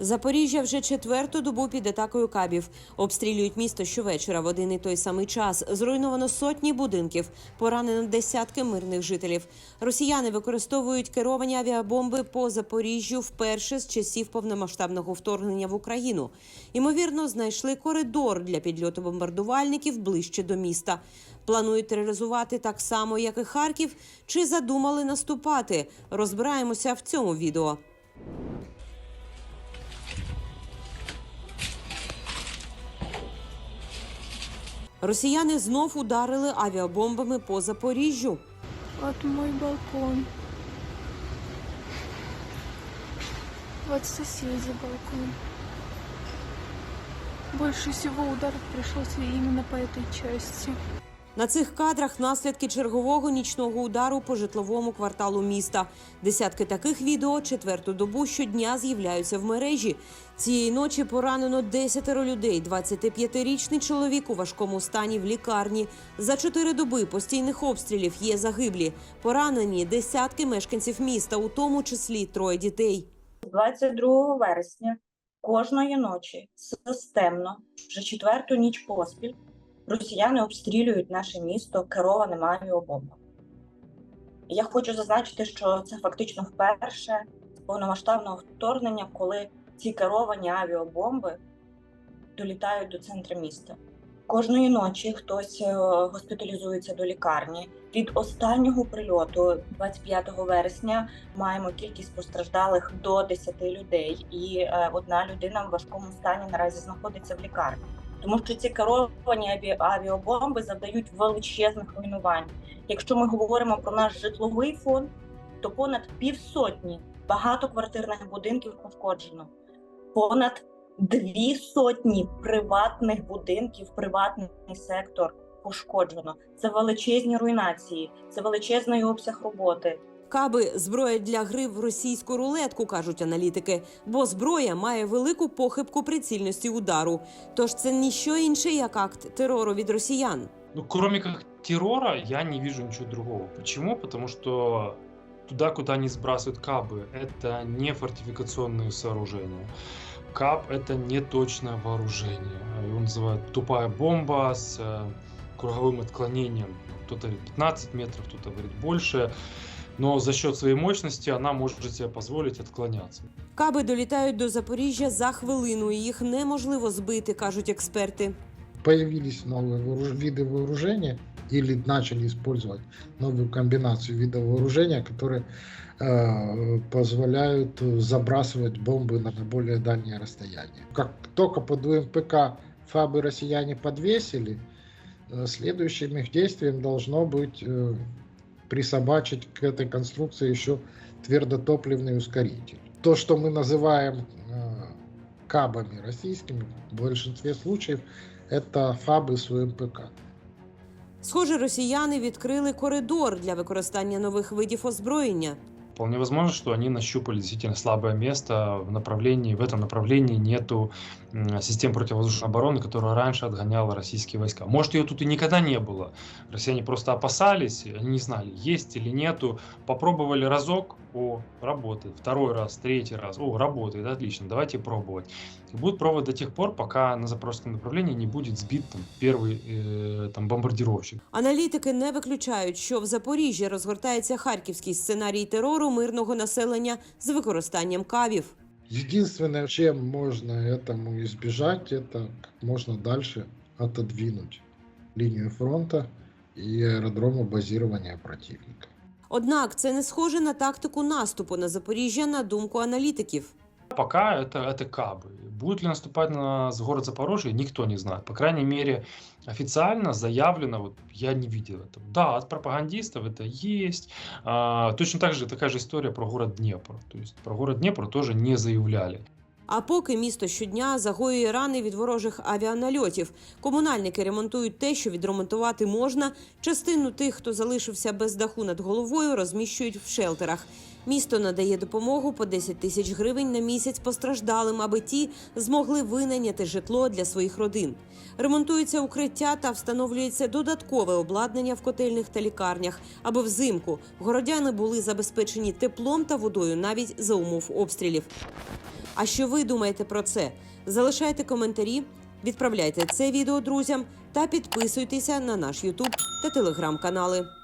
Запоріжжя вже четверту добу під атакою кабів. Обстрілюють місто щовечора в один і той самий час. Зруйновано сотні будинків, поранено десятки мирних жителів. Росіяни використовують керовані авіабомби по Запоріжжю вперше з часів повномасштабного вторгнення в Україну. Ймовірно, знайшли коридор для підльоту бомбардувальників ближче до міста. Планують тероризувати так само, як і Харків, чи задумали наступати. Розбираємося в цьому відео. Росіяни знов ударили авіабомбами по Запоріжжю. От мой балкон. От соседи балкон. Больше всего ударов прийшлося именно по этой части. На цих кадрах наслідки чергового нічного удару по житловому кварталу міста. Десятки таких відео четверту добу щодня з'являються в мережі. Цієї ночі поранено 10 людей. 25-річний чоловік у важкому стані в лікарні. За чотири доби постійних обстрілів є загиблі. Поранені десятки мешканців міста, у тому числі троє дітей. 22 вересня кожної ночі системно, вже четверту ніч поспіль, росіяни обстрілюють наше місто керованими авіабомбами. Я хочу зазначити, що це фактично вперше повномасштабного вторгнення, коли ці керовані авіабомби долітають до центру міста. Кожної ночі хтось е, госпіталізується до лікарні. Від останнього прильоту, 25 вересня, маємо кількість постраждалих до 10 людей, і е, одна людина в важкому стані наразі знаходиться в лікарні. Тому що ці керовані аві- авіабомби завдають величезних руйнувань. Якщо ми говоримо про наш житловий фонд, то понад півсотні багатоквартирних будинків пошкоджено, понад дві сотні приватних будинків, приватний сектор пошкоджено. Це величезні руйнації, це величезний обсяг роботи. Каби зброя для гри в російську рулетку, кажуть аналітики, бо зброя має велику похибку прицільності удару. Тож це ніщо інше, як акт терору від росіян. Ну, кроме как террора, я не вижу ничего другого. Почему? Потому что туда, куда они сбрасывают кабы, это не фортификационные сооружения. Каб — это не точное вооружение. Его называют тупая бомба с э, круговым отклонением. Кто-то говорит 15 метров, кто-то говорит больше. Но за счет своей мощности она может себе позволить отклоняться. Каби долітають до Запоріжжя за хвилину. і Їх неможливо збити, кажуть експерти. появились новые вооруж- виды вооружения или начали использовать новую комбинацию видов вооружения, которые э, позволяют забрасывать бомбы на более дальние расстояния. Как только под УМПК ФАБы россияне подвесили, э, следующим их действием должно быть э, присобачить к этой конструкции еще твердотопливный ускоритель. То, что мы называем э, кабами российскими, в большинстве случаев это фабы с УМПК. Схоже, росіяни відкрили коридор для використання нових видів озброєння. Вполне возможно, что они нащупали действительно слабое место в направлении, в этом направлении нету м, систем противовоздушной обороны, которая раньше отгоняла российские войска. Может, ее тут и никогда не было. Россияне просто опасались, они не знали, есть или нету. Попробовали разок, о, работает. Второй раз, третий раз, о, работает, отлично, давайте пробовать. И будут пробовать до тех пор, пока на запорожском направлении не будет сбит там, первый э, там, бомбардировщик. Аналітики не виключають, що в Запоріжжі розгортається харківський сценарій терору мирного населення з використанням кавів. Единственное, чем можно этому избежать, это как можно дальше отодвинуть линию фронта и аэродрома базирования противника. Однак це не схоже на тактику наступу на Запоріжжя, на думку аналітиків. Пока это, это кабы. Будет ли наступать на с- город Запорожье, никто не знает. По крайней мере, официально заявлено, вот я не видел этого. Да, от пропагандистов это есть. А, точно так же такая же история про город Днепр. То есть про город Днепр тоже не заявляли. А поки місто щодня загоює рани від ворожих авіанальотів. Комунальники ремонтують те, що відремонтувати можна. Частину тих, хто залишився без даху над головою, розміщують в шелтерах. Місто надає допомогу по 10 тисяч гривень на місяць постраждалим, аби ті змогли винайняти житло для своїх родин. Ремонтуються укриття та встановлюється додаткове обладнання в котельних та лікарнях, аби взимку городяни були забезпечені теплом та водою навіть за умов обстрілів. А що ви думаєте про це? Залишайте коментарі, відправляйте це відео друзям та підписуйтеся на наш Ютуб та телеграм-канали.